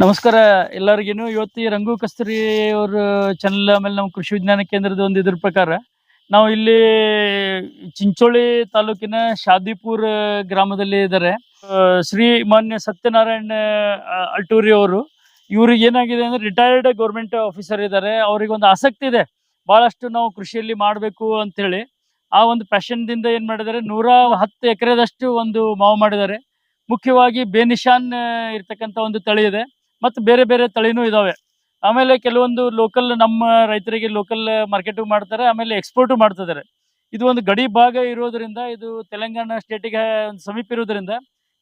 ನಮಸ್ಕಾರ ಎಲ್ಲರಿಗೇನು. ಇವತ್ತು ಈ ರಂಗು ಕಸ್ತೂರಿ ಅವ್ರ ಚಾನಲ್ ಆಮೇಲೆ ನಮ್ಮ ಕೃಷಿ ವಿಜ್ಞಾನ ಕೇಂದ್ರದ ಒಂದು ಇದ್ರ ಪ್ರಕಾರ, ನಾವು ಇಲ್ಲಿ ಚಿಂಚೋಳಿ ತಾಲೂಕಿನ ಶಾದಿಪುರ್ ಗ್ರಾಮದಲ್ಲಿ ಇದ್ದಾರೆ. ಶ್ರೀ ಮಾನ್ಯ ಸತ್ಯನಾರಾಯಣ ಅಲ್ಟೂರಿ ಅವರು, ಇವ್ರಿಗೆ ಏನಾಗಿದೆ ಅಂದ್ರೆ ರಿಟೈರ್ಡ್ ಗೌರ್ಮೆಂಟ್ ಆಫೀಸರ್ ಇದ್ದಾರೆ. ಅವ್ರಿಗೆ ಒಂದು ಆಸಕ್ತಿ ಇದೆ. ಬಹಳಷ್ಟು ನಾವು ಕೃಷಿಯಲ್ಲಿ ಮಾಡಬೇಕು ಅಂತೇಳಿ. ಆ ಒಂದು ಪ್ಯಾಷನ್ದಿಂದ ಏನ್ ಮಾಡಿದ್ದಾರೆ, ನೂರ ಹತ್ತು ಎಕರೆದಷ್ಟು ಒಂದು ಮಾವು ಮಾಡಿದ್ದಾರೆ. ಮುಖ್ಯವಾಗಿ ಬೇನಿಶಾನ್ ಇರ್ತಕ್ಕಂಥ ಒಂದು ತಳಿ ಇದೆ. ಮತ್ತು ಬೇರೆ ಬೇರೆ ತಳಿನೂ ಇದಾವೆ. ಆಮೇಲೆ ಕೆಲವೊಂದು ಲೋಕಲ್ ನಮ್ಮ ರೈತರಿಗೆ ಲೋಕಲ್ ಮಾರ್ಕೆಟಿಂಗ್ ಮಾಡ್ತಾರೆ, ಆಮೇಲೆ ಎಕ್ಸ್ಪೋರ್ಟು ಮಾಡ್ತಿದ್ದಾರೆ. ಇದು ಒಂದು ಗಡಿ ಭಾಗ ಇರೋದ್ರಿಂದ, ಇದು ತೆಲಂಗಾಣ ಸ್ಟೇಟಿಗೆ ಒಂದು ಸಮೀಪ ಇರೋದ್ರಿಂದ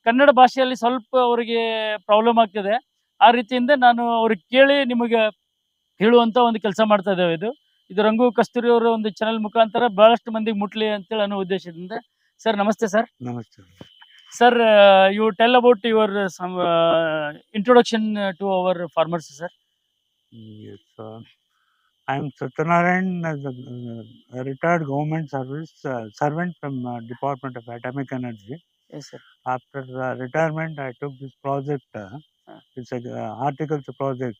ಕನ್ನಡ ಭಾಷೆಯಲ್ಲಿ ಸ್ವಲ್ಪ ಅವರಿಗೆ ಪ್ರಾಬ್ಲಮ್ ಆಗ್ತಿದೆ. ಆ ರೀತಿಯಿಂದ ನಾನು ಅವ್ರಿಗೆ ಕೇಳಿ ನಿಮಗೆ ಹೇಳುವಂತ ಒಂದು ಕೆಲಸ ಮಾಡ್ತಾ ಇದ್ದೇವೆ ಇದು. ಇದು ರಂಗು ಕಸ್ತೂರಿ ಅವರ ಒಂದು ಚಾನೆಲ್ ಮುಖಾಂತರ ಬಹಳಷ್ಟು ಮಂದಿಗೆ ಮುಟ್ಲಿ ಅಂತೇಳಿ ಅನ್ನೋ ಉದ್ದೇಶದಿಂದ. ಸರ್, ನಮಸ್ತೆ sir. Namaste. Sir, uh, you tell about your uh, some uh, introduction uh, to our farmers, sir. Yes, uh, I am Satyanarayan, as uh, retired government service uh, servant from uh, Department of Atomic Energy. Yes, sir. After uh, retirement, I took this project. Uh, Ah. it's a uh, horticulture project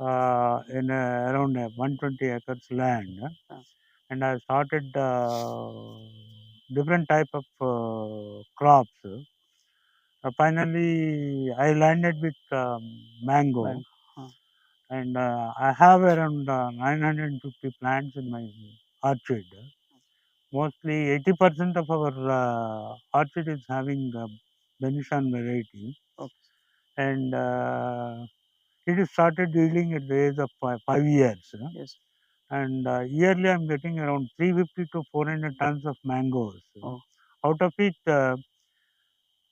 uh, in uh, around uh, 120 acres land, Ah. and I started uh, different type of uh, crops. Uh, finally, I landed with um, mango, Mango, ah. and uh, I have around uh, 950 plants in my orchard. Mostly 80% of our uh, orchard is having uh, Benishan variety, Okay. and uh, it is started yielding at the age of five, five years. uh, Yes. And uh, yearly, I'm getting around 350 to 400 tons of mangoes. Oh. Out of it, uh,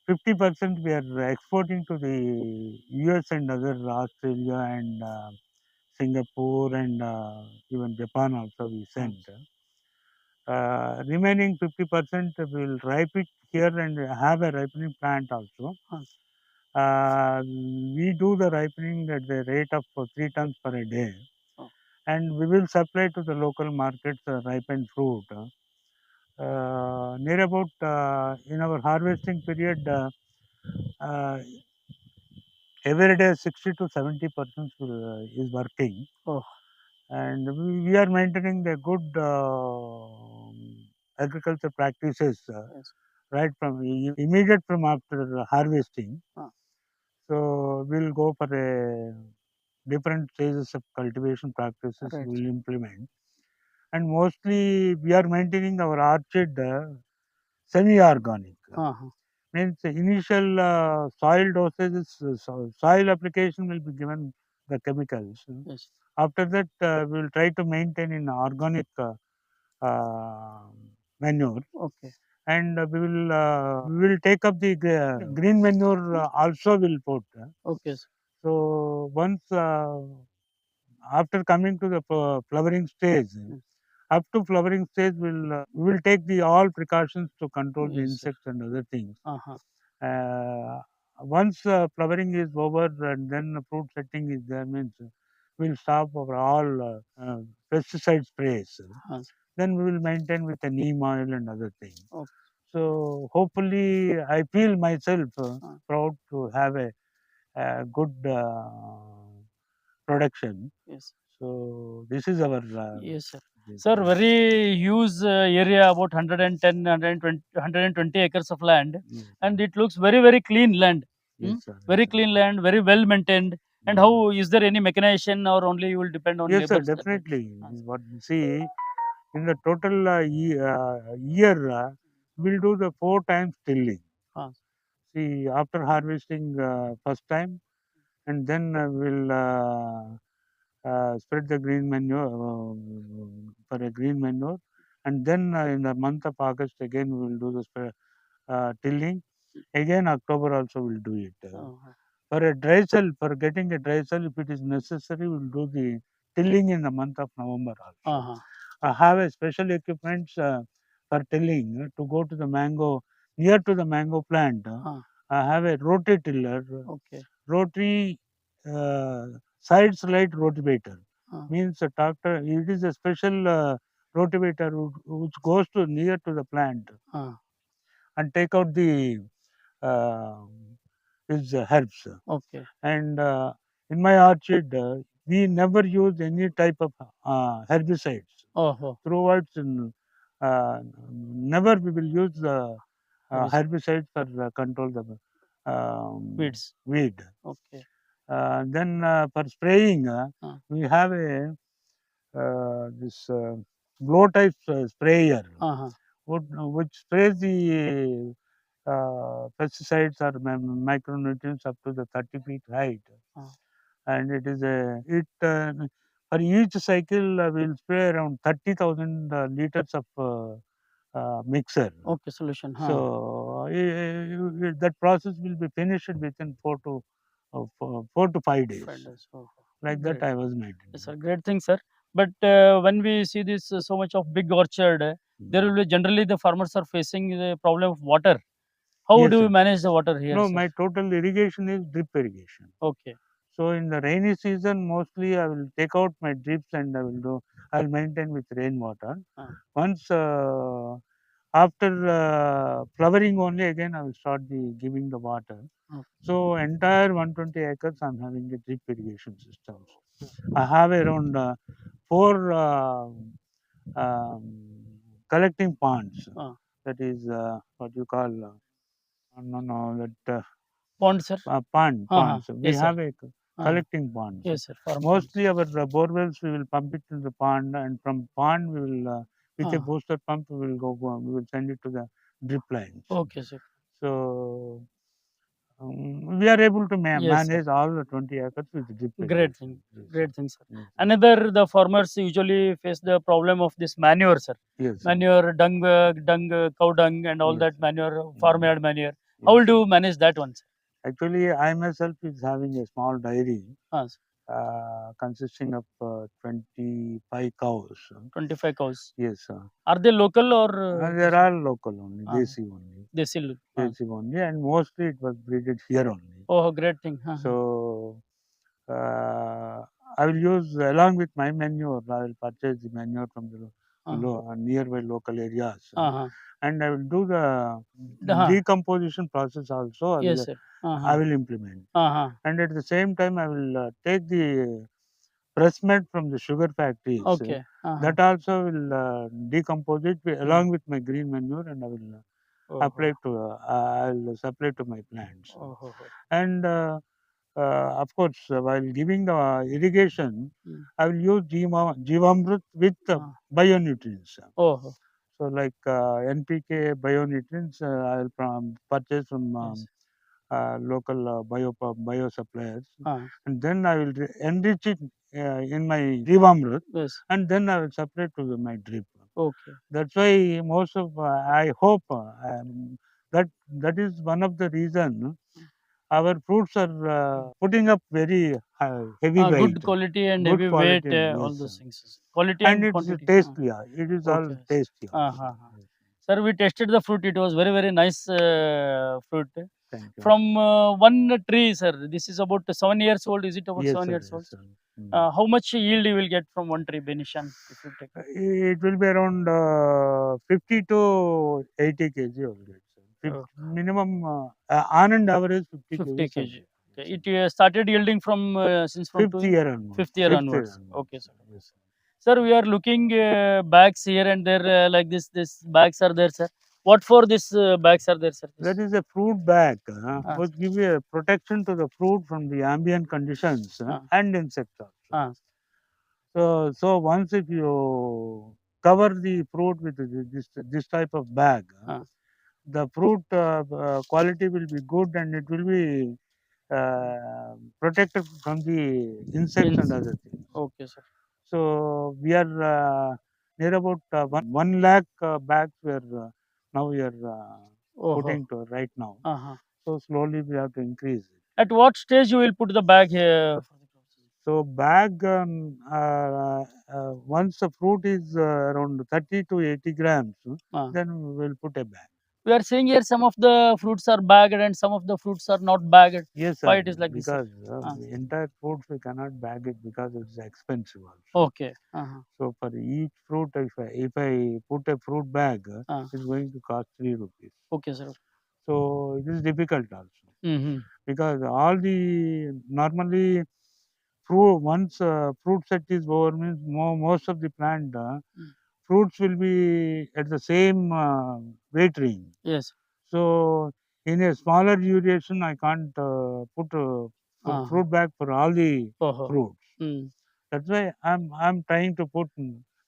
50% we are exporting to the US and other Australia and uh, Singapore and uh, even Japan also we send. Uh, remaining 50% we will ripe it here and have a ripening plant also. Uh, we do the ripening at the rate of uh, 3 tons per a day. And we will supply to the local markets uh, ripened fruit. Uh, near about uh, in our harvesting period, uh, uh, every day 60 to 70 percent uh, is working. Oh. And we, we are maintaining the good uh, agriculture practices uh, Yes. right from immediate from after harvesting. Ah. So we'll go for a different stages of cultivation practices Right. we'll implement. And mostly we are maintaining our orchard uh, semi-organic. Uh-huh. Means the initial uh, soil dosages, uh, soil application will be given the chemicals. Yes. After that, uh, we will try to maintain in organic uh, uh, manure, Okay. and uh, we will uh, we will take up the gre- green manure uh, also will put. uh. Okay. sir. So once uh, after coming to the flowering stage, up to flowering stage, we'll uh, we will take the all precautions to control the Yes, sir. insects and other things. Uh-huh. Uh, once uh, flowering is over and then the fruit setting is there means uh, we'll stop our all uh, uh, pesticide sprays. Huh. Then we will maintain with the neem oil and other things. Okay. So hopefully, I feel myself uh, proud to have a good uh, production. Yes. So this is our uh, Yes, sir. Sir, very huge uh, area, about 110, 120, 120 acres of land, yes, and it looks very, very clean land. yes, sir, Very clean land, very well maintained. And Mm. how is there any mechanization or only you will depend on Yes, sir, definitely. Ah, This see in the total uh, year, uh, we'll do the four times tilling. See, after harvesting uh, first time, and then uh, we'll uh, uh, spread the green manure uh, for a green manure, and then uh, in the month of August again we will do the spread, uh, tilling. Again, October also we'll do it. Uh, Uh-huh. for a dry cell, for getting a dry cell, if it is necessary, we'll do the tilling in the month of November also. Uh-huh. I have a special equipment uh, for tilling to go to the mango, near to the mango plant. uh. I have a rotary tiller, Okay. rotary uh, side slide rotivator. Means a tractor, it is a special uh, rotivator which goes to near to the plant and take out the uh, is uh, herbs. Okay. And uh, in my orchard, uh, we never use any type of uh, herbicides. Oh, oh. Throughout, in, uh, never we will use the uh, Herbicide. for uh, control the um, Weeds. weed. Okay. Uh, then uh, for spraying, uh, we have a this blow type sprayer, would, which sprays the pesticides or micronutrients up to the 30 feet height. Ah. And it is a it for each cycle uh, we'll spray around 30,000 uh, liters of uh, mixer. Okay, solution. Huh. So uh, that process will be finished within four to uh, four, to five days. Five days. Oh, oh. Like that, I was made. Yes, sir. Great thing, sir. But uh, when we see this uh, so much of big orchard, uh, there Mm. will be generally the farmers are facing the problem of water. How Yes, do we manage the water here? No, sir? my total irrigation is drip irrigation. Okay. So in the rainy season, mostly I will take out my drips and I will do. I'll maintain with rainwater. Ah. Once uh, after uh, flowering only, again I will start the giving the water. Okay. So entire 120 acres, I'm having a drip irrigation systems. I have around uh, four uh, um, collecting ponds. Ah. That is uh, what you call. Uh, no, no, that uh, Pond, sir. uh, pond, Uh-huh. ponds. We Yes, have a c- Uh-huh. Collecting ponds. Yes, sir. Ponds. Mostly our uh, borewells we will pump it to the pond, and from pond we will uh, with a Ah. booster pump we will go. go- We will send it to the drip lines. Okay, sir. So um, we are able to ma- Yes, sir. manage all the 20 acres with drip. Great irrigation. thing. Yes, Great thing, sir. yes. Another, the farmers usually face the problem of this manure, sir. Yes, sir. Manure, dung, uh, dung, uh, cow dung, and all Yes, that manure, farmyard manure. Yes, How will sir. you manage that one, sir? Actually, I myself is having a small dairy Ah, uh, consisting of uh, 25 cows. 25 cows. Yes, sir. Are they local or Uh, uh, they're all local only, Ah. desi only. they still? ah. Desi only, and mostly it was breeded here only. Oh, great thing. So uh, I will use along with my manure. I will purchase the manure from the lo- Ah. uh, nearby local areas, Uh-huh. and I will do the Uh-huh. decomposition process also. I Yes, will, sir. I Uh-huh. will implement, Uh-huh. and at the same time I will uh, take the pressmud from the sugar factories. uh, Okay. Uh-huh. That also will uh, decompose it wi- along with my green manure, and I will uh, Oh, apply to. Uh, I'll supply to my plants. oh, oh, oh. and uh, uh, of course uh, while giving the irrigation Mm. i will use Jiva, jivamrut with uh, Ah. bionutrients Oh, oh. so like uh, npk bionutrients uh, i will from, purchase from um, Yes. uh, local uh, bio, bio suppliers. Ah, and then i will enrich it uh, in my jivamrut yes. and then i will supply to my drip Okay. that's why most of uh, i hope um, that that is one of the reason our fruits are uh, putting up very high, heavy Ah, weight good quality and Good heavy weight, uh, all those things. Quality and and, it's quantity. yeah. it is all Okay. tasty Ah, ah, ah. Sir, we tested the fruit. It was very, very nice uh, fruit. thank you From uh, one tree, sir. This is about seven years old. Is it about yes, seven sir, years yes, old? sir. Mm. Uh, how much yield you will get from one tree, Benishan, if you take? Uh, it will be around uh, 50 to 80 kg will get sir. Fif- Okay. Minimum uh, uh, on and average 50, 50 kg, kg. Okay. It uh, started yielding from uh, since from fifth two, year onwards fifth year Fifth onwards. onwards, Okay, sir. yes, sir. Sir, we are looking uh, bags here and there uh, like this. This bags are there, sir. What for this uh, bags are there, sir? That is a fruit bag, uh, Ah. which give you a protection to the fruit from the ambient conditions uh, Ah. and insects. Ah. So, so once if you cover the fruit with this this type of bag, uh, Ah. The fruit uh, quality will be good and it will be uh, protected from the insects and other things. Okay, sir. So we are uh, near about uh, one, one lakh uh, bags we are uh, now we are uh, Oh, putting to right now. uh-huh. So slowly we have to increase it. At what stage you will put the bag here? So bag um, uh, uh, once the fruit is uh, around 30 to 80 grams, then we will put a bag. We are seeing here some of the fruits are bagged and some of the fruits are not bagged. Yes, sir. Why it is like this, because uh, the entire fruits we cannot bag it because it's expensive also. Okay. Uh-huh. So for each fruit, if I, if I put a fruit bag, uh, Ah. it's going to cost three rupees. Okay, sir. So it is difficult also. Mm-hmm. because all the normally fruit once uh, fruit set is over means mo- most of the plant uh, Mm. Fruits will be at the same uh, weight range. Yes. So in a smaller duration, I can't uh, put uh, Uh-huh. fruit bag for all the Oh. fruits. Mm. That's why I'm I'm trying to put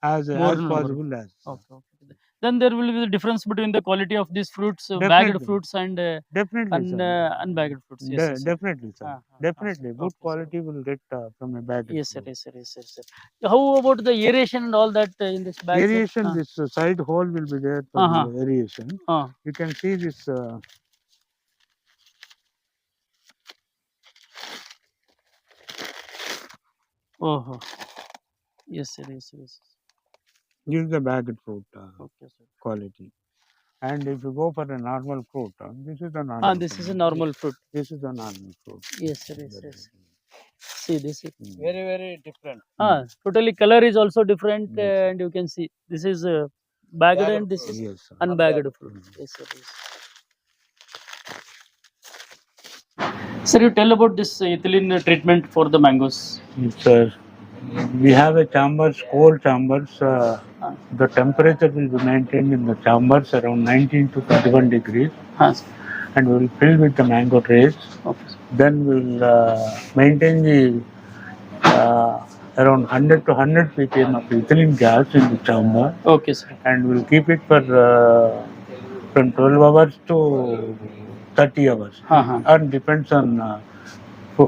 as More as possible as. Okay. okay. Then there will be the difference between the quality of these fruits, uh, bagged Definitely. fruits and uh, Definitely, un, sir. uh, unbagged fruits. Yes, De- yes, sir. definitely, sir. Ah, ah, ah, definitely, good okay, sir. quality will get uh, from a bag. Yes, sir. Yes, sir. Yes, sir. Sir. How about the aeration and all that uh, in this bag? sir? Aeration, Ah, this uh, side hole will be there for Uh-huh. the aeration. ah. You can see this. Uh, Oh. oh. Yes, sir. Yes, sir. Yes. sir. This is the bagged fruit uh, Okay, sir. quality. And if you go for a normal fruit, uh, this is the normal. Ah, this is a normal fruit. This is a normal fruit. Yes, sir. Yes, Very- yes. See this. is- Mm. very very different. Ah, totally color is also different, Yes. uh, and you can see this is uh, bagged Bagged and this is Yes. sir. unbagged Unbagged fruit. Mm. Yes, sir. Yes. Sir, you tell about this uh, ethylene treatment for the mangoes. It's, uh, we have a chambers, cold chambers. Uh, the temperature will be maintained in the chambers around 19 to 21 degrees, and we'll fill with the mango trays. Okay. Then we'll uh, maintain the uh, around 100 to 100 ppm of ethylene gas in the chamber, Okay, sir. and we'll keep it for uh, from 12 hours to 30 hours. Ah, ah. And depends on uh,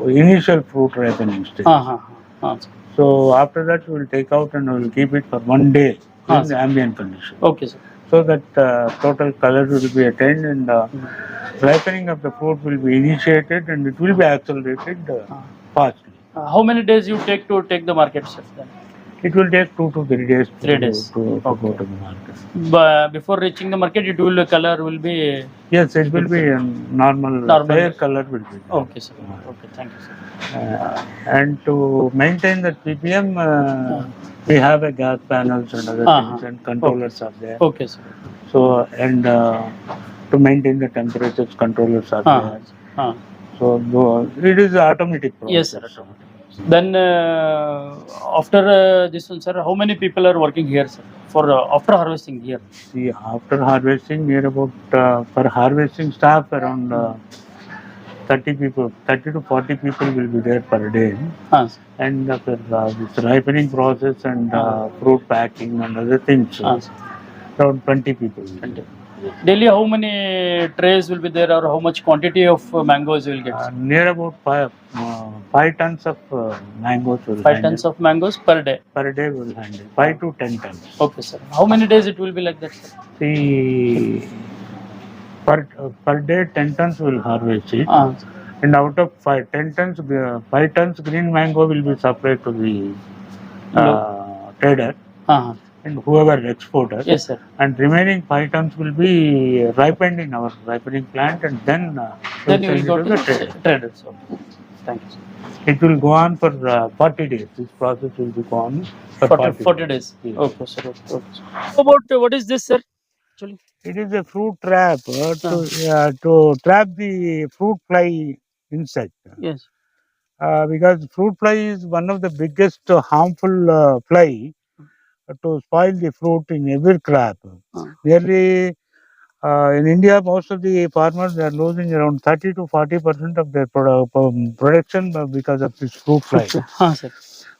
initial fruit ripening stage. Ah, ah. Ah, sir. So after that, we'll take out and we'll keep it for one day Ah, in the ambient condition, Okay, sir. so that uh, total color will be attained and uh, ripening of the fruit will be initiated and it will be accelerated uh, Ah. fastly. Uh, how many days you take to take the market, sir? Then? It will take two to three days. Three to, days. to, to Okay. go to the market. But before reaching the market, it will color will be Yes, it will be a normal, Normal. fair color will be. there. okay, sir. Okay, thank you, sir. Uh, and to maintain that ppm, uh, we have a gas panels and other Uh-huh. things and controllers are there. Okay, sir. So and uh, to maintain the temperatures, controllers are Ah. there. Ah. So tho- it is automatic process. Yes, sir. Then uh, after uh, this one, sir, how many people are working here, sir, for uh, after harvesting here? See, after harvesting, we are about uh, for harvesting staff around uh, 30 people, 30 to 40 people will be there per day. Ah, sir. And uh, for uh, this ripening process and uh, fruit packing and other things, Ah, sir. around 20 people. will be And daily, how many trays will be there, or how much quantity of uh, mangoes you will get? Uh, near about five, uh, five tons of uh, mangoes will Five handle. tons of mangoes per day. per day will handle five to ten tons. Okay, sir. How many days it will be like that, sir? See, per uh, per day ten tons will harvest it, Ah, and out of five ten tons, uh, five tons green mango will be supplied to the uh, trader ah, and whoever exporter, yes, sir. and remaining five tons will be ripened in our ripening plant, and then uh, Then you will go to the trader. the traders. Okay. Thank you, sir. It will go on for uh, 40 days. This process will be on for 40, 40 days. Yes. Okay, sir. Okay, sir. How about uh, what is this, sir? Actually, It is a fruit trap uh, to, uh, to trap the fruit fly insect. yes. Uh, because fruit fly is one of the biggest uh, harmful uh, fly to spoil the fruit in every crop. Ah. Nearly uh, in India, most of the farmers are losing around 30 to 40 percent of their produ- um, production because of this fruit fly. Ah.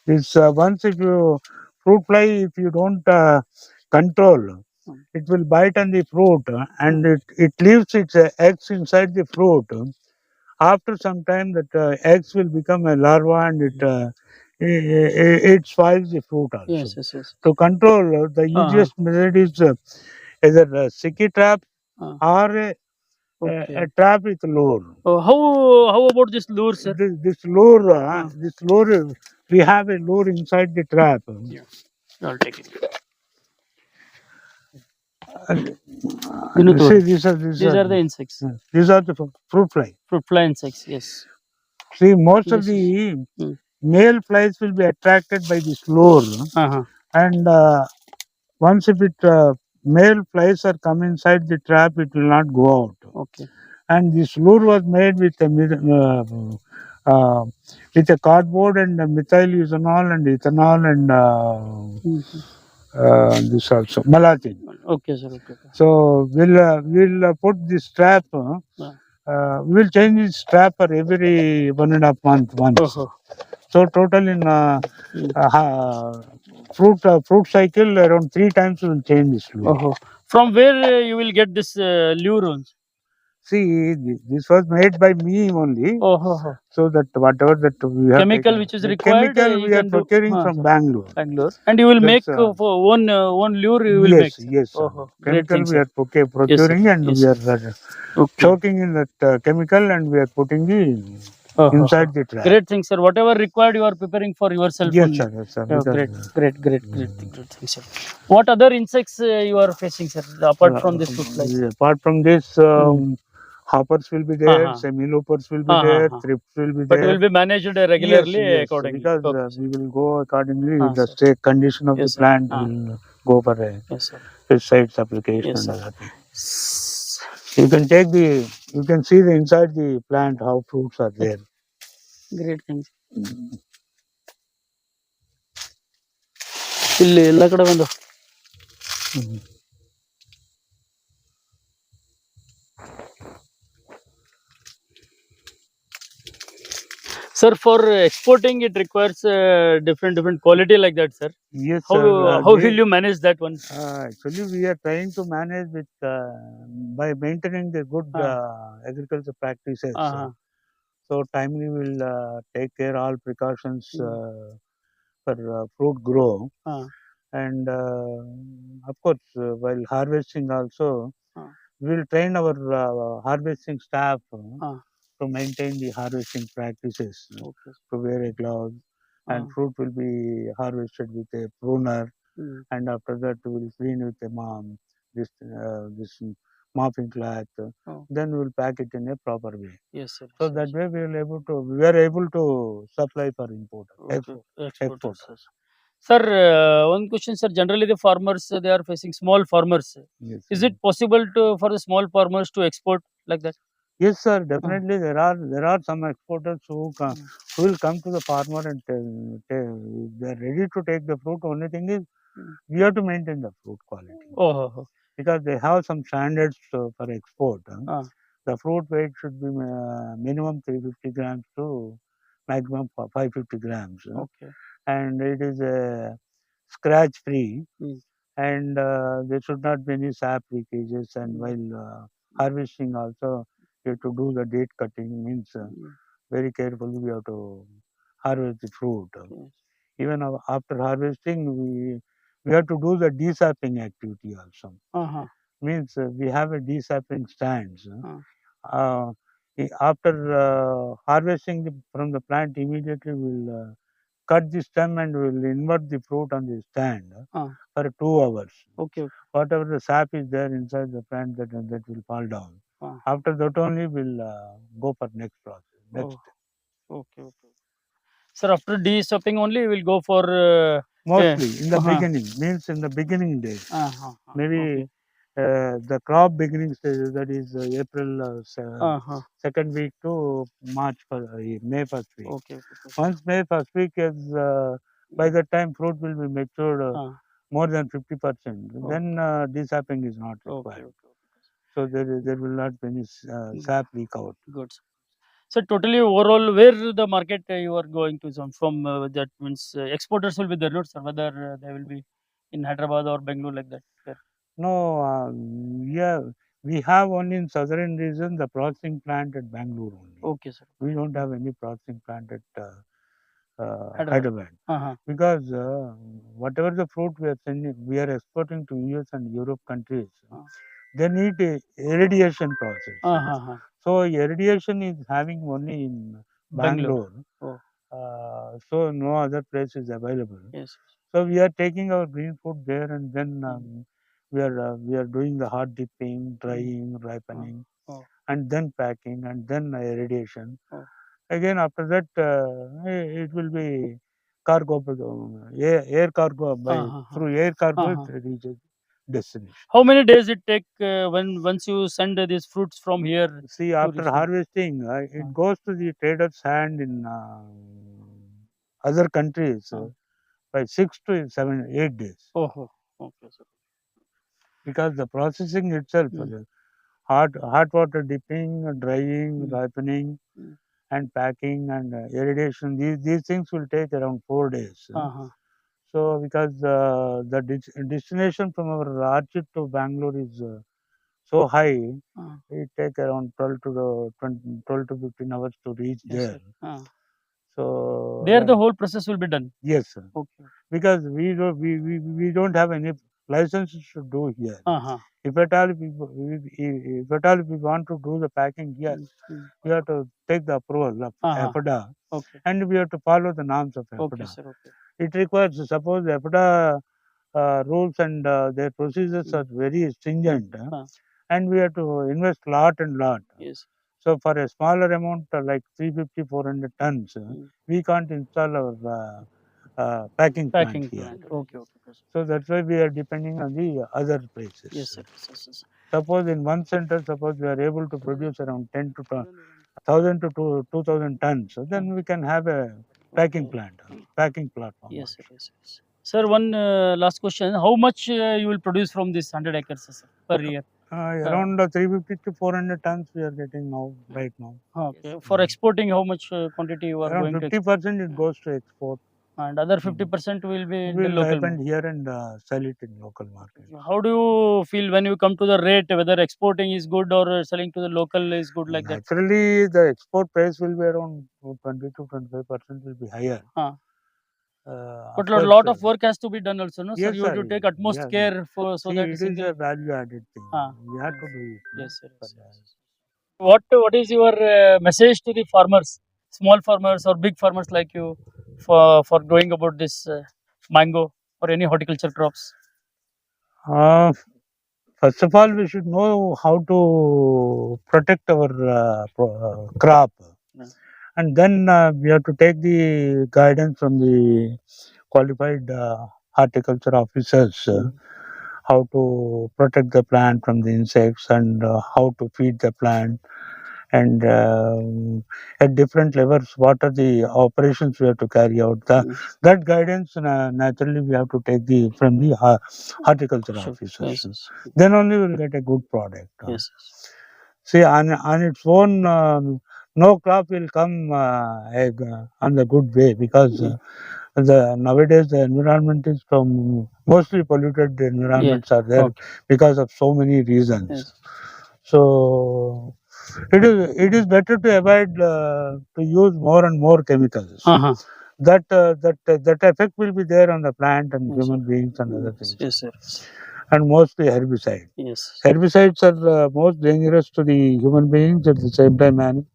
This uh, once if you fruit fly, if you don't uh, control, Hmm. it will bite on the fruit and it, it leaves its uh, eggs inside the fruit. After some time, that uh, eggs will become a larva and it uh, it, spoils the fruit also. Yes, yes, yes. To control, uh, the Uh-huh. easiest method is uh, either a sticky trap Uh. or a, a, Okay. a trap with lure. Oh, how how about this lure, sir? This, this lure, uh, Ah. this lure, we have a lure inside the trap. I'll take it. And, uh, to- see, these are these, These are the insects, uh, these are the fru- fruit fly. fruit fly insects. Yes. See, most of Yes. the Mm. Male flies will be attracted by this lure, Uh-huh. and uh, once if it uh, male flies are come inside the trap, it will not go out. Okay. and this lure was made with a uh, uh, with a cardboard and methyl ethanol and ethanol and uh, uh, this also malatin. Okay, sir. Okay. okay. So we'll uh, we'll uh, put this trap Uh, Yeah. uh, we'll change this strap for every one and a half month once. Oh, So total in uh, Mm. uh, fruit uh, fruit cycle around three times we'll change this lure. oh. From where uh, you will get this uh, lure? See, thi- this was made by me only. Oh, oh, oh. So that whatever that we have Chemical taken- which is the required, uh, chemical you we are can do- procuring Ah, from sir. Bangalore. Bangalore. And you will make That's, uh, uh, for one uh, one lure you will yes, make. yes. sir. Oh, oh. Great Chemical thing, we sir. are procu- procuring and yes, we are uh, Okay. choking in that uh, chemical and we are putting the inside oh. the trap. Great thing, sir. Whatever required, you are preparing for yourself. Yes, only. sir. Yes, sir. Oh, because, great, uh, great, great, great, thing, great thing, sir. What other insects uh, you are facing, sir, apart from this fruit fly? yeah, Apart from this, um, hoppers will be there, Uh-huh. semi-loopers will be Uh-huh, there, uh-huh. thrips will be But there. will be managed uh, regularly yes, yes, accordingly. Because Okay, uh, sir. we will go accordingly Ah, with the sir. state condition of Yes, the sir. plant. Ah. We'll go for a Yes, sir. pesticides application. Yes, and sir. other thing. You can take the, you can see the inside the plant how fruits are there. Great things ಇಲ್ಲಿ ಎಲ್ಲ ಕಡೆ ಬಂದು Sir, for exporting, it requires uh, different different quality like that, sir. Yes, How sir. how will you manage that one? Uh, actually, we are trying to manage with uh, by maintaining the good uh, Ah. agriculture practices. uh, Uh-huh. So timely will uh, take care all precautions Mm. uh, for uh, fruit grow. And uh, of course, uh, while harvesting also, we will train our uh, harvesting staff to maintain the harvesting practices. Okay To wear a glove, and fruit will be harvested with a pruner. And after that we will clean with a mom this uh, this mopping cloth. Oh. Then we will pack it in a proper way. Yes, sir. So yes, that way we will able to we are able to supply for import oh, okay. export. export. Sir, uh, one question, sir. Generally, the farmers uh, they are facing small farmers. Yes, Is it possible to for the small farmers to export like that? Yes, sir. Oh. Definitely, mm. there are there are some exporters who come, hmm. who will come to the farmer and they are ready to take the fruit. Only thing is, hmm. we have to maintain the fruit quality. Oh, oh, oh because they have some standards uh, for export. huh. Ah. The fruit weight should be uh, minimum 350 grams to maximum 550 grams. Okay And it is uh, scratch free. Mm. And uh, there should not be any sap leakages. And Mm. while uh, harvesting also, you have to do the date cutting means uh, very carefully we have to harvest the fruit. Even after harvesting, we we have to do the desapping activity also. Uh-huh. Means uh, we have a desapping stands. Uh-huh. after uh, harvesting the, from the plant, immediately we'll cut the stem and we'll invert the fruit on the stand uh-huh. for two hours. Okay. Whatever the sap is there inside the plant, that that will fall down. After that only we'll go for next process. Next. Oh. Okay. Okay. Sir, after desapping only, we'll go for mostly in the uh -huh. beginning means in the beginning days. Uh -huh. maybe okay. uh, the crop beginning stage that is uh, april uh, uh, -huh. second week to march may first week. Okay, okay, once may first week is by the time fruit will be matured more than 50 percent then this desapping is not required. so there, there will not be any mm. sap leak out. Good so totally overall where the market uh, you are going to some from uh, that means uh, exporters will be there not sir whether uh, they will be in hyderabad or bangalore like that There. No, um, yeah, we have only in southern region the processing plant at Bangalore only. okay sir We don't have any processing plant at uh, uh, Hyderabad. Hyderabad. uh-huh. because uh, whatever the fruit we are sending, we are exporting to US and Europe countries. Ah. They need a irradiation process. Uh-huh. So irradiation is having only in Bangalore. Bangalore. Oh. Uh, so no other place is available. yes So we are taking our green food there, and then um, we are uh, we are doing the hard dipping, drying, ripening, Oh. and then packing, and then irradiation. Oh. Again after that, uh, it will be cargo, uh, air, air cargo by Uh-huh. through air cargo Uh-huh. it reaches destination. How many days it take uh, when once you send uh, these fruits from here? See, after harvesting, uh, it goes to the trader's hand in uh, other countries uh, by six to seven, eight days. Oh, oh, okay, sir. Because the processing itself, Mm. the hot hot water dipping, drying, Mm. ripening, Mm. and packing and uh, irrigation, these these things will take around four days. Uh-huh. So because uh, the dis- destination from our Archit to Bangalore is uh, so high, Ah. it take around 12 to the 20, 12 to 15 hours to reach Yes, there. sir. Ah. So There the uh, whole process will be done. yes, sir. Okay. because we don't we, we, we don't have any licenses to do here. Uh-huh. If at all we, we, we- if at all we want to do the packing here, Mm. we have to take the approval of Uh-huh. Okay. and we have to follow the norms of Okay, sir. Okay. It requires suppose EPDA uh, rules and uh, their procedures Mm. are very stringent, uh, Ah. and we have to invest lot and lot. Yes. So for a smaller amount uh, like 350, 400 tons, uh, Mm. we can't install our uh, uh, packing, Packing plant here. plant. Okay, okay. So that's why we are depending on the other places. Yes, sir. Yes, yes, yes. Suppose in one center, suppose we are able to produce around 10 to 1000 to 2000 tons, so then we can have a packing plant, uh, packing platform. Yes, sir. Yes, yes. Sir, one uh, last question. How much uh, you will produce from this 100 acres sir, per year? Uh, around uh, 350 to 400 tons we are getting now, right now. Okay. For Mm. exporting, how much uh, quantity you are Around going to 50 percent it goes to export. And other 50% will be in We the will local market. here and uh, sell it in local market. How do you feel when you come to the rate, whether exporting is good or selling to the local is good like that? Naturally, the export price will be around 20 to 25 percent will be higher. Ah. Uh, But a lot of work has to be done also, no? Yes, sir, you have to take utmost yes, care for so See, that it is single- a value added thing. Ah. We have to do it. Yes, sir. yes. What What is your uh, message to the farmers, small farmers or big farmers like you, for for growing about this uh, mango or any horticulture crops? Uh, first of all, we should know how to protect our uh, pro- uh, crop. Yeah. And then uh, we have to take the guidance from the qualified uh, horticulture officers uh, Mm. how to protect the plant from the insects and uh, how to feed the plant and um, at different levels what are the operations we have to carry out the, that guidance uh, naturally we have to take the from the ho- horticulture Sure. officers Yes, then only we'll get a good product uh. yes. see on on its own um, no crop will come uh, uh, on the good way because uh, the nowadays the environment is from mostly polluted environments are there Okay. because of so many reasons Yes. so it is it is better to avoid uh, to use more and more chemicals Uh-huh. that uh, that uh, that effect will be there on the plant and Yes, human beings and other things yes, sir. and mostly herbicide Yes. herbicides are uh, most dangerous to the human beings at the same time anim-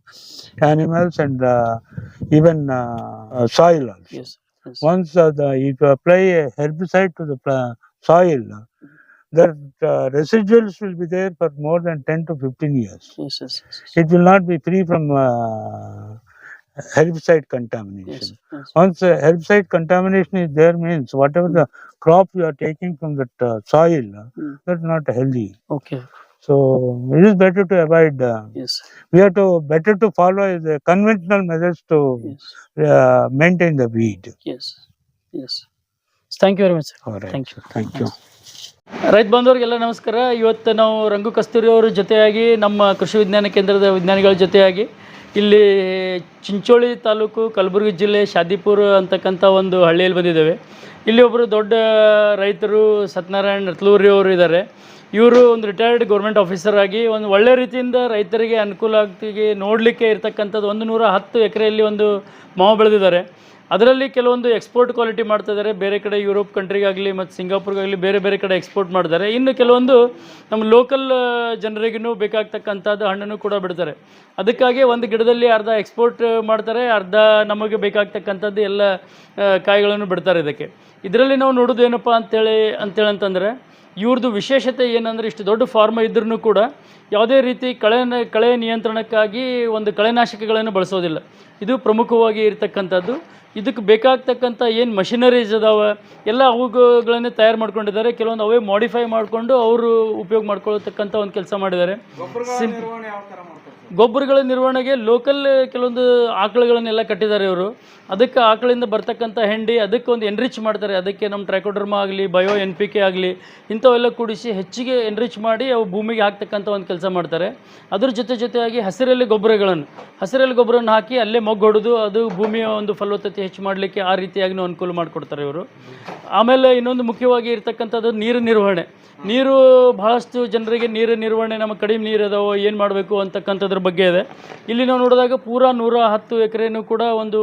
animals and uh, even uh, uh, soil also. Yes. Yes. Once uh, the, if you apply a herbicide to the pla- soil, the uh, residuals will be there for more than 10 to 15 years. Yes. Yes. Yes. It will not be free from uh, herbicide contamination. Yes. Yes. Once uh, herbicide contamination is there means whatever the crop you are taking from that uh, soil, Mm. that's not healthy. Okay. So it is better to avoid. Uh, Yes. we have to better to follow the conventional methods to Yes. uh, maintain the weed. Yes. Yes. Thank you very much, sir. All right. Thank you. Thank you. ರೈತ ಬಾಂಧವರಿಗೆಲ್ಲ ನಮಸ್ಕಾರ. ಇವತ್ತು ನಾವು ರಂಗು ಕಸ್ತೂರಿ ಅವರ ಜೊತೆಯಾಗಿ ನಮ್ಮ ಕೃಷಿ ವಿಜ್ಞಾನ ಕೇಂದ್ರದ ವಿಜ್ಞಾನಿಗಳ ಜೊತೆಯಾಗಿ ಇಲ್ಲಿ ಚಿಂಚೋಳಿ ತಾಲೂಕು ಕಲಬುರಗಿ ಜಿಲ್ಲೆ ಶಾದಿಪುರ ಅಂತಕ್ಕಂಥ ಒಂದು ಹಳ್ಳಿಯಲ್ಲಿ ಬಂದಿದ್ದೇವೆ. ಇಲ್ಲಿ ಒಬ್ಬರು ದೊಡ್ಡ ರೈತರು ಸತ್ಯನಾರಾಯಣ ರತ್ಲೂರಿ ಅವರು ಇದ್ದಾರೆ. ಇವರು ಒಂದು ರಿಟೈರ್ಡ್ ಗೌರ್ಮೆಂಟ್ ಆಫೀಸರ್ ಆಗಿ ಒಂದು ಒಳ್ಳೆ ರೀತಿಯಿಂದ ರೈತರಿಗೆ ಅನುಕೂಲ ಆಗ್ತಿಗೆ ನೋಡಲಿಕ್ಕೆ ಇರ್ತಕ್ಕಂಥದ್ದು ಒಂದು ನೂರ ಹತ್ತು ಎಕರೆಯಲ್ಲಿ ಒಂದು ಮಾವು ಬೆಳೆದಿದ್ದಾರೆ. ಅದರಲ್ಲಿ ಕೆಲವೊಂದು ಎಕ್ಸ್ಪೋರ್ಟ್ ಕ್ವಾಲಿಟಿ ಮಾಡ್ತಾ ಇದ್ದಾರೆ ಬೇರೆ ಕಡೆ ಯುರೋಪ್ ಕಂಟ್ರಿಗಾಗಲಿ ಮತ್ತು ಸಿಂಗಾಪುರ್ಗಾಗಲಿ ಬೇರೆ ಬೇರೆ ಕಡೆ ಎಕ್ಸ್ಪೋರ್ಟ್ ಮಾಡ್ತಾರೆ. ಇನ್ನು ಕೆಲವೊಂದು ನಮ್ಮ ಲೋಕಲ್ ಜನರಿಗೂ ಬೇಕಾಗ್ತಕ್ಕಂಥದ್ದು ಹಣ್ಣನ್ನು ಕೂಡ ಬಿಡ್ತಾರೆ. ಅದಕ್ಕಾಗಿ ಒಂದು ಗಿಡದಲ್ಲಿ ಅರ್ಧ ಎಕ್ಸ್ಪೋರ್ಟ್ ಮಾಡ್ತಾರೆ, ಅರ್ಧ ನಮಗೆ ಬೇಕಾಗ್ತಕ್ಕಂಥದ್ದು ಎಲ್ಲ ಕಾಯಿಗಳನ್ನು ಬಿಡ್ತಾರೆ ಇದಕ್ಕೆ. ಇದರಲ್ಲಿ ನಾವು ನೋಡೋದು ಏನಪ್ಪ ಅಂತೇಳಿ ಅಂತೇಳಿ ಅಂತಂದರೆ ಇವ್ರದ್ದು ವಿಶೇಷತೆ ಏನಂದರೆ ಇಷ್ಟು ದೊಡ್ಡ ಫಾರ್ಮ್ ಇದ್ರೂ ಕೂಡ ಯಾವುದೇ ರೀತಿ ಕಳೆ ಕಳೆ ನಿಯಂತ್ರಣಕ್ಕಾಗಿ ಒಂದು ಕಳೆನಾಶಕಗಳನ್ನು ಬಳಸೋದಿಲ್ಲ. ಇದು ಪ್ರಮುಖವಾಗಿ ಇರತಕ್ಕಂಥದ್ದು. ಇದಕ್ಕೆ ಬೇಕಾಗ್ತಕ್ಕಂಥ ಏನು ಮಷಿನರೀಸ್ ಇದಾವೆ ಎಲ್ಲ ಅವುಗಳನ್ನೇ ತಯಾರು ಮಾಡ್ಕೊಂಡಿದ್ದಾರೆ. ಕೆಲವೊಂದು ಅವೇ ಮಾಡಿಫೈ ಮಾಡಿಕೊಂಡು ಅವರು ಉಪಯೋಗ ಮಾಡ್ಕೊಳ್ತಕ್ಕಂಥ ಒಂದು ಕೆಲಸ ಮಾಡಿದ್ದಾರೆ. ಸಿಂಪ್ ಗೊಬ್ಬರಗಳ ನಿರ್ವಹಣೆಗೆ ಲೋಕಲ್ ಕೆಲವೊಂದು ಆಕಳುಗಳನ್ನೆಲ್ಲ ಕಟ್ಟಿದ್ದಾರೆ ಇವರು. ಅದಕ್ಕೆ ಆಕಳಿಂದ ಬರ್ತಕ್ಕಂಥ ಹೆಂಡಿ ಅದಕ್ಕೆ ಒಂದು ಎನ್ರಿಚ್ ಮಾಡ್ತಾರೆ. ಅದಕ್ಕೆ ನಮ್ಮ ಟ್ರೈಕೋಡರ್ಮಾ ಆಗಲಿ ಬಯೋ ಎನ್ ಪಿ ಕೆ ಆಗಲಿ, ಇಂಥವೆಲ್ಲ ಕೂಡಿಸಿ ಹೆಚ್ಚಿಗೆ ಎನ್ರಿಚ್ ಮಾಡಿ ಅವು ಭೂಮಿಗೆ ಹಾಕ್ತಕ್ಕಂಥ ಒಂದು ಕೆಲಸ ಮಾಡ್ತಾರೆ. ಅದ್ರ ಜೊತೆ ಜೊತೆಯಾಗಿ ಹಸಿರಲ್ಲಿ ಗೊಬ್ಬರಗಳನ್ನು. ಹಸಿರಲ್ಲಿ ಗೊಬ್ಬರವನ್ನು ಹಾಕಿ ಅಲ್ಲೇ ಮೊಗ್ಗು ಹೊಡೆದು ಅದು ಭೂಮಿಯ ಒಂದು ಫಲವತ್ತತೆ ಹೆಚ್ಚು ಮಾಡಲಿಕ್ಕೆ ಆ ರೀತಿಯಾಗಿ ಅನುಕೂಲ ಮಾಡಿಕೊಡ್ತಾರೆ ಇವರು. ಆಮೇಲೆ ಇನ್ನೊಂದು ಮುಖ್ಯವಾಗಿ ಇರ್ತಕ್ಕಂಥದ್ದು ನೀರು ನಿರ್ವಹಣೆ. ನೀರು ಬಹಳಷ್ಟು ಜನರಿಗೆ ನೀರು ನಿರ್ವಹಣೆ, ನಮ್ಮ ಕಡಿಮೆ ನೀರು ಅದಾವೋ, ಏನು ಮಾಡಬೇಕು ಅಂತಕ್ಕಂಥದ್ರ ಬಗ್ಗೆ ಇದೆ. ಇಲ್ಲಿ ನಾವು ನೋಡಿದಾಗ ಪೂರಾ ನೂರ ಹತ್ತು ಎಕರೆನೂ ಕೂಡ ಒಂದು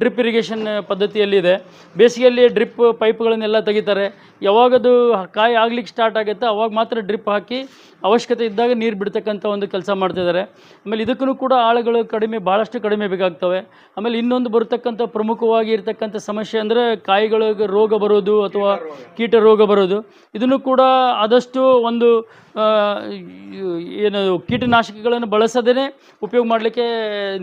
ಡ್ರಿಪ್ ಇರಿಗೇಷನ್ ಪದ್ಧತಿಯಲ್ಲಿದೆ ಬೇಸಿಗೆಯಲ್ಲಿ ಡ್ರಿಪ್ ಪೈಪ್ಗಳನ್ನೆಲ್ಲ ತೆಗಿತಾರೆ. ಯಾವಾಗದು ಕಾಯಿ ಆಗ್ಲಿಕ್ಕೆ ಸ್ಟಾರ್ಟ್ ಆಗುತ್ತೆ, ಅವಾಗ ಮಾತ್ರ ಡ್ರಿಪ್ ಹಾಕಿ ಅವಶ್ಯಕತೆ ಇದ್ದಾಗ ನೀರು ಬಿಡ್ತಕ್ಕಂಥ ಒಂದು ಕೆಲಸ ಮಾಡ್ತಿದ್ದಾರೆ. ಆಮೇಲೆ ಇದಕ್ಕೂ ಕೂಡ ಆಳುಗಳು ಕಡಿಮೆ ಭಾಳಷ್ಟು ಕಡಿಮೆ ಬೇಕಾಗ್ತವೆ. ಆಮೇಲೆ ಇನ್ನೊಂದು ಬರ್ತಕ್ಕಂಥ ಪ್ರಮುಖವಾಗಿ ಇರತಕ್ಕಂಥ ಸಮಸ್ಯೆ ಅಂದರೆ ಕಾಯಿಗಳಿಗೆ ರೋಗ ಬರೋದು ಅಥವಾ ಕೀಟ ರೋಗ ಬರೋದು. ಇದನ್ನು ಕೂಡ ಆದಷ್ಟು ಒಂದು ಏನು ಕೀಟನಾಶಕಗಳನ್ನು ಬಳಸದೇ ಉಪಯೋಗ ಮಾಡಲಿಕ್ಕೆ,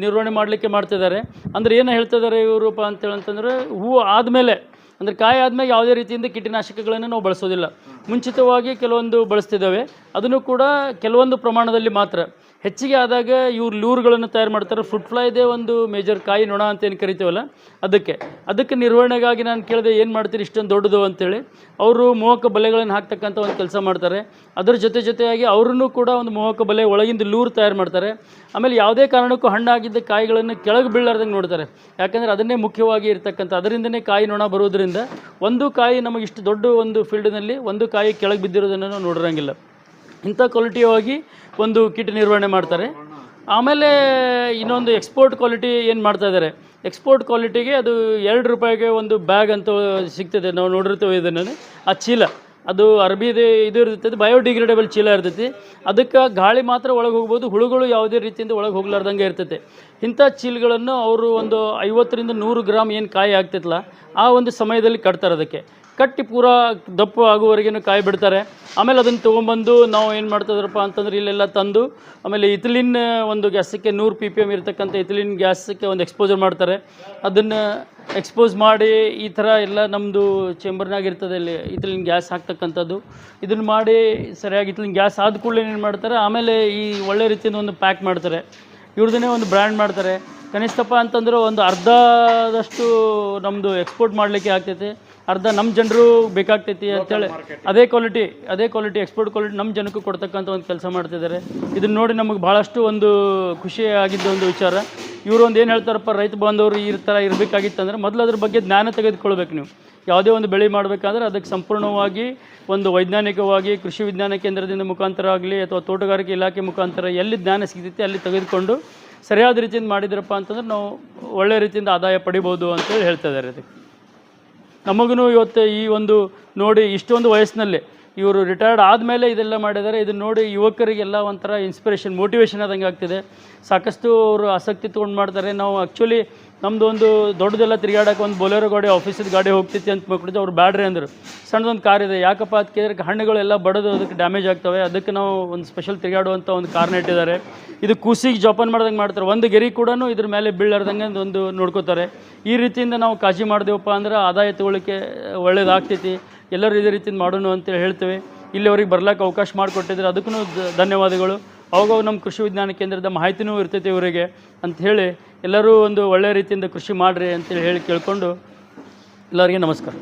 ನಿರ್ವಹಣೆ ಮಾಡಲಿಕ್ಕೆ ಮಾಡ್ತಿದ್ದಾರೆ. ಅಂದರೆ ಏನು ಹೇಳ್ತಿದ್ದಾರೆ ಇವರಪ್ಪ ಅಂತೇಳಿ ಅಂತಂದರೆ ಹೂವು ಆದಮೇಲೆ ಅಂದರೆ ಕಾಯಿ ಆದಮೇಲೆ ಯಾವುದೇ ರೀತಿಯಿಂದ ಕೀಟನಾಶಕಗಳನ್ನು ನಾವು ಬಳಸೋದಿಲ್ಲ. ಮುಂಚಿತವಾಗಿ ಕೆಲವೊಂದು ಬಳಸ್ತಿದ್ದಾವೆ. ಅದನ್ನು ಕೂಡ ಕೆಲವೊಂದು ಪ್ರಮಾಣದಲ್ಲಿ ಮಾತ್ರ. ಹೆಚ್ಚಿಗೆ ಆದಾಗ ಇವ್ರು ಲೂರುಗಳನ್ನು ತಯಾರು ಮಾಡ್ತಾರೆ. ಫ್ರೂಟ್ ಫ್ಲೈದೇ ಒಂದು ಮೇಜರ್ ಕಾಯಿ ನೊಣ ಅಂತ ಏನು ಕರಿತೀವಲ್ಲ, ಅದಕ್ಕೆ. ಅದಕ್ಕೆ ನಿರ್ವಹಣೆಗಾಗಿ ನಾನು ಕೇಳಿದೆ ಏನು ಮಾಡ್ತೀರಿ ಇಷ್ಟೊಂದು ದೊಡ್ಡದು ಅಂತೇಳಿ. ಅವರು ಮೋಹಕ ಬಲೆಗಳನ್ನು ಹಾಕ್ತಕ್ಕಂಥ ಒಂದು ಕೆಲಸ ಮಾಡ್ತಾರೆ. ಅದರ ಜೊತೆ ಜೊತೆಯಾಗಿ ಅವರನ್ನು ಕೂಡ ಒಂದು ಮೋಹಕ ಬಲೆ ಒಳಗಿಂದ ಲೂರು ತಯಾರು ಮಾಡ್ತಾರೆ. ಆಮೇಲೆ ಯಾವುದೇ ಕಾರಣಕ್ಕೂ ಹಣ್ಣಾಗಿದ್ದ ಕಾಯಿಗಳನ್ನು ಕೆಳಗೆ ಬೀಳಾರ್ದಂಗೆ ನೋಡ್ತಾರೆ. ಯಾಕಂದರೆ ಅದನ್ನೇ ಮುಖ್ಯವಾಗಿ ಇರ್ತಕ್ಕಂಥ, ಅದರಿಂದನೇ ಕಾಯಿ ನೊಣ ಬರೋದರಿಂದ ಒಂದು ಕಾಯಿ ನಮಗೆ ಇಷ್ಟು ದೊಡ್ಡ ಒಂದು ಫೀಲ್ಡ್ನಲ್ಲಿ ಒಂದು ಕಾಯಿ ಕೆಳಗೆ ಬಿದ್ದಿರೋದನ್ನು ನಾವು ನೋಡಿರಂಗಿಲ್ಲ. ಇಂಥ ಕ್ವಾಲಿಟಿಯಾಗಿ ಒಂದು ಕಿಟ್ ನಿರ್ವಹಣೆ ಮಾಡ್ತಾರೆ. ಆಮೇಲೆ ಇನ್ನೊಂದು ಎಕ್ಸ್ಪೋರ್ಟ್ ಕ್ವಾಲಿಟಿ ಏನು ಮಾಡ್ತಾ ಇದ್ದಾರೆ? ಎಕ್ಸ್ಪೋರ್ಟ್ ಕ್ವಾಲಿಟಿಗೆ ಅದು ಎರಡು ರೂಪಾಯಿಗೆ ಒಂದು ಬ್ಯಾಗ್ ಅಂತ ಸಿಗ್ತದೆ. ನಾವು ನೋಡಿರ್ತೇವೆ ಇದನ್ನು ಆ ಚೀಲ. ಅದು ಅರ್ಬಿದು ಇದು ಇರ್ತೈತಿ ಬಯೋಡಿಗ್ರೇಡೇಬಲ್ ಚೀಲ ಇರ್ತೈತಿ ಅದಕ್ಕೆ ಗಾಳಿ ಮಾತ್ರ ಒಳಗೆ ಹೋಗ್ಬೋದು. ಹುಳುಗಳು ಯಾವುದೇ ರೀತಿಯಿಂದ ಒಳಗೆ ಹೋಗ್ಲಾರ್ದಂಗೆ ಇರ್ತೈತೆ ಇಂಥ ಚೀಲಗಳನ್ನು ಅವರು ಒಂದು ಐವತ್ತರಿಂದ ನೂರು ಗ್ರಾಮ್ ಏನು ಕಾಯಿ ಆಗ್ತಿತ್ತಲ್ಲ, ಆ ಒಂದು ಸಮಯದಲ್ಲಿ ಕಟ್ತಾರೆ ಅದಕ್ಕೆ. ಕಟ್ಟಿ ಪೂರ ದಪ್ಪ ಆಗುವವರೆಗೂ ಕಾಯಿ ಬಿಡ್ತಾರೆ. ಆಮೇಲೆ ಅದನ್ನು ತೊಗೊಂಬಂದು ನಾವು ಏನು ಮಾಡ್ತಿದ್ರಪ್ಪ ಅಂತಂದ್ರೆ ಇಲ್ಲೆಲ್ಲ ತಂದು, ಆಮೇಲೆ ಇಥಿಲಿನ್ ಒಂದು ಗ್ಯಾಸಕ್ಕೆ ನೂರು ಪಿ ಪಿ ಎಂ ಇರತಕ್ಕಂಥ ಇಥಿಲಿನ್ ಗ್ಯಾಸಕ್ಕೆ ಒಂದು ಎಕ್ಸ್ಪೋಜರ್ ಮಾಡ್ತಾರೆ. ಅದನ್ನು ಎಕ್ಸ್ಪೋಸ್ ಮಾಡಿ ಈ ಥರ ಎಲ್ಲ ನಮ್ಮದು ಚೇಂಬರ್ನಾಗ ಇರ್ತದೆ ಇಲ್ಲಿ ಇಥಿಲಿನ್ ಗ್ಯಾಸ್ ಹಾಕ್ತಕ್ಕಂಥದ್ದು. ಇದನ್ನು ಮಾಡಿ ಸರಿಯಾಗಿ ಇಥಿಲಿನ್ ಗ್ಯಾಸ್ ಆದ ಕೂಡಲೇ ಏನು ಮಾಡ್ತಾರೆ, ಆಮೇಲೆ ಈ ಒಳ್ಳೆ ರೀತಿಯಿಂದ ಒಂದು ಪ್ಯಾಕ್ ಮಾಡ್ತಾರೆ. ಇವ್ರದೇ ಒಂದು ಬ್ರ್ಯಾಂಡ್ ಮಾಡ್ತಾರೆ. ಕನಿಷ್ಠಪ್ಪ ಅಂತಂದ್ರೆ ಒಂದು ಅರ್ಧದಷ್ಟು ನಮ್ಮದು ಎಕ್ಸ್ಪೋರ್ಟ್ ಮಾಡಲಿಕ್ಕೆ ಆಗ್ತೈತಿ. ಅರ್ಧ ನಮ್ಮ ಜನರು ಬೇಕಾಗ್ತೈತಿ ಅಂತೇಳಿ. ಅದೇ ಕ್ವಾಲಿಟಿ ಅದೇ ಕ್ವಾಲಿಟಿ ಎಕ್ಸ್ಪೋರ್ಟ್ ಕ್ವಾಲಿಟಿ ನಮ್ಮ ಜನಕ್ಕೂ ಕೊಡ್ತಕ್ಕಂಥ ಒಂದು ಕೆಲಸ ಮಾಡ್ತಿದ್ದಾರೆ ಇದನ್ನ ನೋಡಿ ನಮಗೆ ಭಾಳಷ್ಟು ಒಂದು ಖುಷಿ ಆಗಿದ್ದ ಒಂದು ವಿಚಾರ. ಇವರು ಒಂದು ಏನು ಹೇಳ್ತಾರಪ್ಪ ರೈತ ಬಾಂಧವರು ಈ ಥರ ಇರಬೇಕಾಗಿತ್ತಂದ್ರೆ ಮೊದಲು ಅದ್ರ ಬಗ್ಗೆ ಜ್ಞಾನ ತೆಗೆದುಕೊಳ್ಬೇಕು ನೀವು. ಯಾವುದೇ ಒಂದು ಬೆಳೆ ಮಾಡಬೇಕಾದ್ರೆ ಅದಕ್ಕೆ ಸಂಪೂರ್ಣವಾಗಿ ಒಂದು ವೈಜ್ಞಾನಿಕವಾಗಿ ಕೃಷಿ ವಿಜ್ಞಾನ ಕೇಂದ್ರದಿಂದ ಮುಖಾಂತರ ಆಗಲಿ ಅಥವಾ ತೋಟಗಾರಿಕೆ ಇಲಾಖೆ ಮುಖಾಂತರ ಎಲ್ಲಿ ಜ್ಞಾನ ಸಿಗ್ತೈತಿ ಅಲ್ಲಿ ತೆಗೆದುಕೊಂಡು ಸರಿಯಾದ ರೀತಿಯಿಂದ ಮಾಡಿದ್ರಪ್ಪ ಅಂತಂದ್ರೆ ನಾವು ಒಳ್ಳೆ ರೀತಿಯಿಂದ ಆದಾಯ ಪಡಿಬೋದು ಅಂತೇಳಿ ಹೇಳ್ತಾ ಇದ್ದಾರೆ ಅದಕ್ಕೆ. ನಮಗೂ ಇವತ್ತು ಈ ಒಂದು ನೋಡಿ ಇಷ್ಟೊಂದು ವಯಸ್ಸಿನಲ್ಲಿ ಇವರು ರಿಟೈರ್ಡ್ ಆದಮೇಲೆ ಇದೆಲ್ಲ ಮಾಡಿದ್ದಾರೆ. ಇದನ್ನು ನೋಡಿ ಯುವಕರಿಗೆಲ್ಲ ಒಂಥರ ಇನ್ಸ್ಪಿರೇಷನ್ ಮೋಟಿವೇಶನ್ ಆದಂಗೆ ಆಗ್ತಿದೆ. ಸಾಕಷ್ಟು ಅವರು ಆಸಕ್ತಿ ತೊಗೊಂಡು ಮಾಡ್ತಾರೆ. ನಾವು ಆ್ಯಕ್ಚುಲಿ ನಮ್ಮದು ಒಂದು ದೊಡ್ಡದೆಲ್ಲ ತಿರುಗಾಡಕ್ಕೆ ಒಂದು ಬೊಲೆರೋ ಗಾಡಿ ಆಫೀಸಿದ ಗಾಡಿ ಹೋಗ್ತೈತಿ ಅಂತ ಮಾಡ್ಕೊಂಡಿದ್ದೆ ಅವ್ರು ಬ್ಯಾಡ್ರಿ ಅಂದರು. ಸಣ್ಣದೊಂದು ಕಾರ್ ಇದೆ, ಯಾಕಪ್ಪ ಅದು ಕೇಳಿದ್ರೆ ಹಣ್ಣುಗಳೆಲ್ಲ ಬಡದು, ಅದಕ್ಕೆ ಡ್ಯಾಮೇಜ್ ಆಗ್ತವೆ. ಅದಕ್ಕೆ ನಾವು ಒಂದು ಸ್ಪೆಷಲ್ ತಿರುಗಾಡುವಂಥ ಒಂದು ಕಾರ್ನ ಇಟ್ಟಿದ್ದಾರೆ. ಇದು ಕೂಸಿಗೆ ಜೋಪನ್ ಮಾಡ್ದಂಗೆ ಮಾಡ್ತಾರೆ. ಒಂದು ಗೆರಿ ಕೂಡ ಇದ್ರ ಮೇಲೆ ಬೀಳಾರ್ದಂಗೆ ಒಂದು ನೋಡ್ಕೋತಾರೆ. ಈ ರೀತಿಯಿಂದ ನಾವು ಕಾಜಿ ಮಾಡಿದೆವಪ್ಪ ಅಂದ್ರೆ ಆದಾಯ ತಗೊಳ್ಳಿಕ್ಕೆ ಒಳ್ಳೇದಾಗ್ತೈತಿ. ಎಲ್ಲರೂ ಇದೇ ರೀತಿಯಿಂದ ಮಾಡೋಣ ಅಂತೇಳಿ ಹೇಳ್ತೇವೆ. ಇಲ್ಲಿವರಿಗೆ ಬರ್ಲಿಕ್ಕೆ ಅವಕಾಶ ಮಾಡಿಕೊಟ್ಟಿದ್ರೆ. ಅದಕ್ಕೂ ಧನ್ಯವಾದಗಳು. ಅವಾಗ ನಮ್ಮ ಕೃಷಿ ವಿಜ್ಞಾನ ಕೇಂದ್ರದ ಮಾಹಿತಿನೂ ಇರ್ತೈತಿ ಇವರಿಗೆ. ಅಂತ ಹೇಳಿ ಎಲ್ಲರೂ ಒಂದು ಒಳ್ಳೆಯ ರೀತಿಯಿಂದ ಕೃಷಿ ಮಾಡಿರಿ ಅಂತೇಳಿ ಹೇಳಿ ಕೇಳಿಕೊಂಡು ಎಲ್ಲರಿಗೆ ನಮಸ್ಕಾರ.